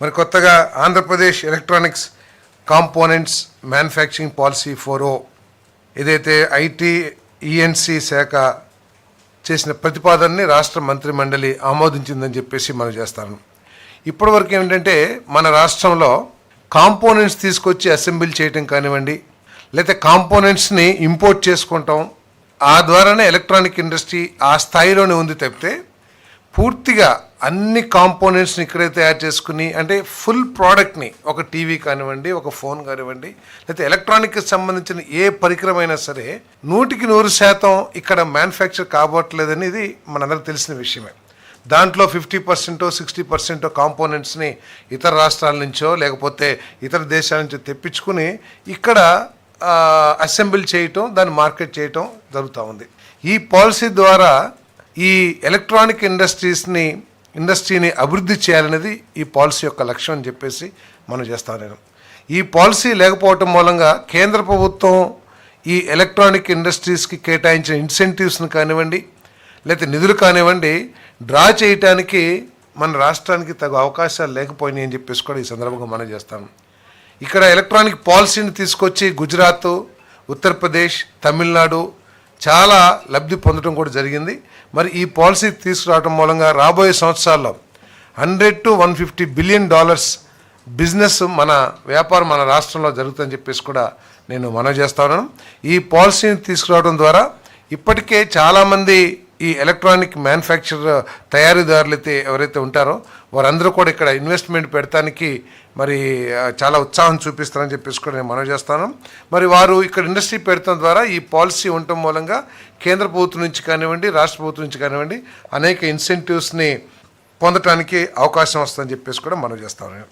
మరి కొత్తగా Andhra Pradesh electronics components manufacturing policy four O ఏదైతే ఐటీ ఈఎన్సి శాఖ చేసిన ప్రతిపాదనని రాష్ట్ర మంత్రి మండలి ఆమోదించిందని చెప్పేసి మనం చేస్తాను. ఇప్పటివరకు ఏంటంటే మన రాష్ట్రంలో కాంపోనెంట్స్ తీసుకొచ్చి అసెంబ్లీ చేయటం కానివ్వండి లేకపోతే కాంపోనెంట్స్ని ఇంపోర్ట్ చేసుకుంటాం ఆ ద్వారానే ఎలక్ట్రానిక్ ఇండస్ట్రీ ఆ స్థాయిలోనే ఉంది తప్పితే పూర్తిగా అన్ని కాంపోనెంట్స్ని ఇక్కడే తయారు చేసుకుని అంటే ఫుల్ ప్రోడక్ట్ని ఒక టీవీ కానివ్వండి ఒక ఫోన్ కానివ్వండి లేకపోతే ఎలక్ట్రానిక్కి సంబంధించిన ఏ పరికరమైనా సరే నూటికి నూరు శాతం ఇక్కడ మ్యానుఫ్యాక్చర్ కాబోట్లేదని ఇది మనందరికి తెలిసిన విషయమే. దాంట్లో ఫిఫ్టీ పర్సెంటో సిక్స్టీ పర్సెంటో కాంపోనెంట్స్ని ఇతర రాష్ట్రాల నుంచో లేకపోతే ఇతర దేశాల నుంచో తెప్పించుకుని ఇక్కడ అసెంబ్లీ చేయటం దాన్ని మార్కెట్ చేయటం జరుగుతూ ఉంది. ఈ పాలసీ ద్వారా ఈ ఎలక్ట్రానిక్ ఇండస్ట్రీస్ని ఇండస్ట్రీని అభివృద్ధి చేయాలనేది ఈ పాలసీ యొక్క లక్ష్యం అని చెప్పేసి మనం చేస్తాం నేను ఈ పాలసీ లేకపోవటం మూలంగా కేంద్ర ప్రభుత్వం ఈ ఎలక్ట్రానిక్ ఇండస్ట్రీస్కి కేటాయించిన ఇన్సెంటివ్స్ని కానివ్వండి లేకపోతే నిధులు కానివ్వండి డ్రా చేయటానికి మన రాష్ట్రానికి తగు అవకాశాలు లేకపోయినాయి అని చెప్పేసి కూడా ఈ సందర్భంగా మనం చేస్తాం ఇక్కడ ఎలక్ట్రానిక్ పాలసీని తీసుకొచ్చి గుజరాత్ ఉత్తరప్రదేశ్ తమిళనాడు చాలా లబ్ధి పొందడం కూడా జరిగింది. మరి ఈ పాలసీ తీసుకురావడం మూలంగా రాబోయే సంవత్సరాల్లో hundred to one fifty billion dollars business మన వ్యాపారం మన రాష్ట్రంలో జరుగుతుందని చెప్పేసి కూడా నేను మనవి చేస్తా ఉన్నాను. ఈ పాలసీని తీసుకురావడం ద్వారా ఇప్పటికే చాలామంది ఈ ఎలక్ట్రానిక్ మ్యానుఫ్యాక్చర్ తయారీదారులు అయితే ఎవరైతే ఉంటారో వారందరూ కూడా ఇక్కడ ఇన్వెస్ట్మెంట్ పెడతానికి మరి చాలా ఉత్సాహం చూపిస్తారని చెప్పేసి కూడా నేను మనవి చేస్తాను. మరి వారు ఇక్కడ ఇండస్ట్రీ పెడతాం ద్వారా ఈ పాలసీ ఉండటం మూలంగా కేంద్ర ప్రభుత్వం నుంచి కానివ్వండి రాష్ట్ర ప్రభుత్వం నుంచి కానివ్వండి అనేక ఇన్సెంటివ్స్ని పొందటానికి అవకాశం వస్తుందని చెప్పేసి కూడా మనవి చేస్తాను.